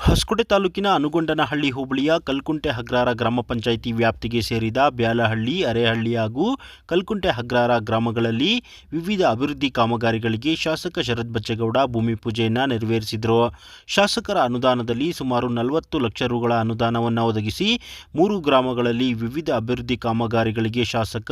ಹೊಸಕೋಟೆ ತಾಲೂಕಿನ ಅನುಗೊಂಡನಹಳ್ಳಿ ಹೋಬಳಿಯ ಕಲ್ಕುಂಟೆ ಹಗ್ರಾರ ಗ್ರಾಮ ಪಂಚಾಯಿತಿ ವ್ಯಾಪ್ತಿಗೆ ಸೇರಿದ ಬ್ಯಾಲಹಳ್ಳಿ, ಅರೇಹಳ್ಳಿ ಹಾಗೂ ಕಲ್ಕುಂಟೆ ಹಗ್ರಾರ ಗ್ರಾಮಗಳಲ್ಲಿ ವಿವಿಧ ಅಭಿವೃದ್ಧಿ ಕಾಮಗಾರಿಗಳಿಗೆ ಶಾಸಕ ಶರತ್ ಬಚ್ಚೇಗೌಡ ಭೂಮಿ ಪೂಜೆಯನ್ನು ನೆರವೇರಿಸಿದರು. ಶಾಸಕರ ಅನುದಾನದಲ್ಲಿ ಸುಮಾರು ನಲವತ್ತು ಲಕ್ಷ ರುಗಳ ಅನುದಾನವನ್ನು ಒದಗಿಸಿ ಮೂರು ಗ್ರಾಮಗಳಲ್ಲಿ ವಿವಿಧ ಅಭಿವೃದ್ಧಿ ಕಾಮಗಾರಿಗಳಿಗೆ ಶಾಸಕ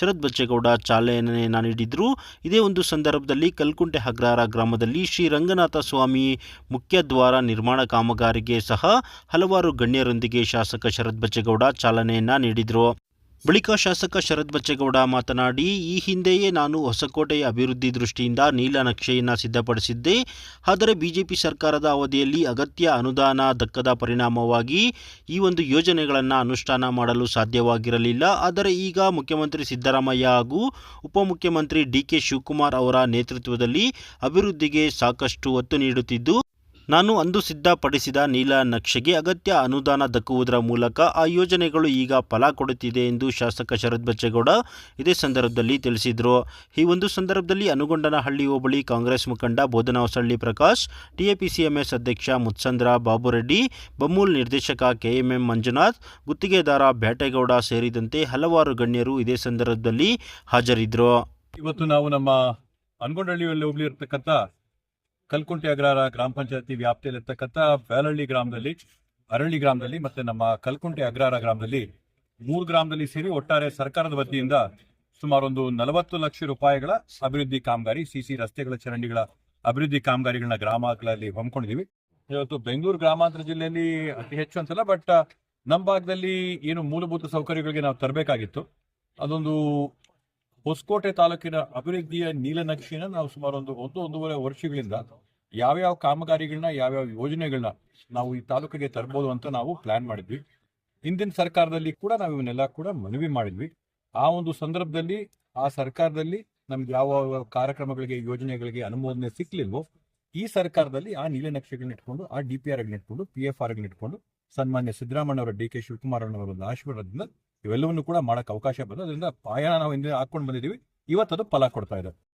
ಶರತ್ ಬಚ್ಚೇಗೌಡ ಚಾಲನೆಯನ್ನು ನೀಡಿದರು. ಇದೇ ಒಂದು ಸಂದರ್ಭದಲ್ಲಿ ಕಲ್ಕುಂಟೆ ಹಗ್ರಾರ ಗ್ರಾಮದಲ್ಲಿ ಶ್ರೀ ರಂಗನಾಥ ಸ್ವಾಮಿ ಮುಖ್ಯದ್ವಾರ ನಿರ್ಮಾಣ ಕಾಮಗಾರಿಗೆ ಸಹ ಹಲವಾರು ಗಣ್ಯರೊಂದಿಗೆ ಶಾಸಕ ಶರತ್ ಬಚ್ಚೇಗೌಡ ಚಾಲನೆಯನ್ನ ನೀಡಿದರು. ಬಳಿಕ ಶಾಸಕ ಶರತ್ ಬಚ್ಚೇಗೌಡ ಮಾತನಾಡಿ, ಈ ಹಿಂದೆಯೇ ನಾನು ಹೊಸಕೋಟೆಯ ಅಭಿವೃದ್ಧಿ ದೃಷ್ಟಿಯಿಂದ ನೀಲನಕ್ಷೆಯನ್ನು ಸಿದ್ಧಪಡಿಸಿದ್ದೆ. ಆದರೆ ಬಿಜೆಪಿ ಸರ್ಕಾರದ ಅವಧಿಯಲ್ಲಿ ಅಗತ್ಯ ಅನುದಾನ ದಕ್ಕದ ಪರಿಣಾಮವಾಗಿ ಈ ಒಂದು ಯೋಜನೆಗಳನ್ನು ಅನುಷ್ಠಾನ ಮಾಡಲು ಸಾಧ್ಯವಾಗಿರಲಿಲ್ಲ. ಆದರೆ ಈಗ ಮುಖ್ಯಮಂತ್ರಿ ಸಿದ್ದರಾಮಯ್ಯ ಹಾಗೂ ಉಪಮುಖ್ಯಮಂತ್ರಿ ಡಿ ಕೆ ಶಿವಕುಮಾರ್ ಅವರ ನೇತೃತ್ವದಲ್ಲಿ ಅಭಿವೃದ್ಧಿಗೆ ಸಾಕಷ್ಟು ಒತ್ತು ನೀಡುತ್ತಿದ್ದು ನಾನು ಅಂದು ಸಿದ್ಧಪಡಿಸಿದ ನೀಲನಕ್ಷೆಗೆ ಅಗತ್ಯ ಅನುದಾನ ದಕ್ಕುವುದರ ಮೂಲಕ ಆ ಯೋಜನೆಗಳು ಈಗ ಫಲ ಕೊಡುತ್ತಿದೆ ಎಂದು ಶಾಸಕ ಶರತ್ ಬಚ್ಚೇಗೌಡ ಇದೇ ಸಂದರ್ಭದಲ್ಲಿ ತಿಳಿಸಿದರು. ಈ ಒಂದು ಸಂದರ್ಭದಲ್ಲಿ ಅನುಗೊಂಡನಹಳ್ಳಿ ಹೋಬಳಿ ಕಾಂಗ್ರೆಸ್ ಮುಖಂಡ ಬೋಧನಹೊಸಳ್ಳಿ ಪ್ರಕಾಶ್ ಟಿಎಪಿಸಿಎಂಎಸ್ ಅಧ್ಯಕ್ಷ ಮುತ್ಸಂದ್ರ ಬಾಬುರೆಡ್ಡಿ ಬಮೂಲ್ ನಿರ್ದೇಶಕ ಕೆಎಂಎಂ ಮಂಜುನಾಥ್, ಗುತ್ತಿಗೆದಾರ ಬ್ಯಾಟೇಗೌಡ ಸೇರಿದಂತೆ ಹಲವಾರು ಗಣ್ಯರು ಇದೇ ಸಂದರ್ಭದಲ್ಲಿ ಹಾಜರಿದ್ದರು ಇವತ್ತು ನಾವು ನಮ್ಮ ಅನ್ಗೊಂಡಹಳ್ಳಿಯಲ್ಲಿ ಹೋಗ್ಲಿ ಇರ್ತಕ್ಕಂಥ ಕಲ್ಕುಂಟೆ ಅಗ್ರಹಾರ ಗ್ರಾಮ ಪಂಚಾಯತಿ ವ್ಯಾಪ್ತಿಯಲ್ಲಿರ್ತಕ್ಕಂಥ ವ್ಯಾಲಳ್ಳಿ ಗ್ರಾಮದಲ್ಲಿ, ಅರಳ್ಳಿ ಗ್ರಾಮದಲ್ಲಿ ಮತ್ತೆ ನಮ್ಮ ಕಲ್ಕುಂಟೆ ಅಗ್ರಹಾರ ಗ್ರಾಮದಲ್ಲಿ ಮೂರು ಗ್ರಾಮದಲ್ಲಿ ಸೇರಿ ಒಟ್ಟಾರೆ ಸರ್ಕಾರದ ವತಿಯಿಂದ ಸುಮಾರು ಒಂದು ನಲವತ್ತು ಲಕ್ಷ ರೂಪಾಯಿಗಳ ಅಭಿವೃದ್ಧಿ ಕಾಮಗಾರಿ ಸಿಸಿ ರಸ್ತೆಗಳ ಚರಂಡಿಗಳ ಅಭಿವೃದ್ಧಿ ಕಾಮಗಾರಿಗಳನ್ನ ಗ್ರಾಮಗಳಲ್ಲಿ ಹಮ್ಮಿಕೊಂಡಿದೀವಿ ಇವತ್ತು ಬೆಂಗಳೂರು ಗ್ರಾಮಾಂತರ ಜಿಲ್ಲೆಯಲ್ಲಿ ಅತಿ ಹೆಚ್ಚು ಅಂತಲ್ಲ ಬಟ್ ನಮ್ಮ ಭಾಗದಲ್ಲಿ ಏನು ಮೂಲಭೂತ ಸೌಕರ್ಯಗಳಿಗೆ ನಾವು ತರಬೇಕಾಗಿತ್ತು. ಅದೊಂದು ಹೊಸಕೋಟೆ ತಾಲೂಕಿನ ಅಭಿವೃದ್ಧಿಯ ನೀಲನಕ್ಷೆನ ನಾವು ಸುಮಾರು ಒಂದು ಒಂದು ಒಂದೂವರೆ ವರ್ಷಗಳಿಂದ ಯಾವ್ಯಾವ ಕಾಮಗಾರಿಗಳನ್ನ, ಯಾವ್ಯಾವ ಯೋಜನೆಗಳನ್ನ ನಾವು ಈ ತಾಲೂಕಿಗೆ ತರಬಹುದು ಅಂತ ನಾವು ಪ್ಲಾನ್ ಮಾಡಿದ್ವಿ. ಹಿಂದಿನ ಸರ್ಕಾರದಲ್ಲಿ ಕೂಡ ನಾವು ಇವನ್ನೆಲ್ಲ ಕೂಡ ಮನವಿ ಮಾಡಿದ್ವಿ. ಆ ಒಂದು ಸಂದರ್ಭದಲ್ಲಿ, ಆ ಸರ್ಕಾರದಲ್ಲಿ ನಮ್ಗೆ ಯಾವ ಕಾರ್ಯಕ್ರಮಗಳಿಗೆ, ಯೋಜನೆಗಳಿಗೆ ಅನುಮೋದನೆ ಸಿಕ್ಲಿಲ್ವೋ, ಈ ಸರ್ಕಾರದಲ್ಲಿ ಆ ನೀಲನಕ್ಷೆಗಳನ್ನ ಇಟ್ಕೊಂಡು, ಆ ಡಿ ಪಿ ಆರ್ ಇಟ್ಕೊಂಡು ಪಿ ಎಫ್ ಆರ್ ಇಟ್ಕೊಂಡು, ಸನ್ಮಾನ್ಯ ಸಿದ್ದರಾಮಯ್ಯ ಅವರ ಡಿ ಕೆ ಶಿವಕುಮಾರ್ ಅವರ ಒಂದು ಆಶೀರ್ವಾದದಿಂದ ಇವೆಲ್ಲವನ್ನು ಕೂಡ ಮಾಡಕ್ಕೆ ಅವಕಾಶ ಬಂದು ಅದರಿಂದ ಪಾಯನ ನಾವು ಹಿಂದೆ ಹಾಕೊಂಡು ಬಂದಿದ್ದೀವಿ. ಇವತ್ತದು ಫಲ ಕೊಡ್ತಾ ಇದೆ.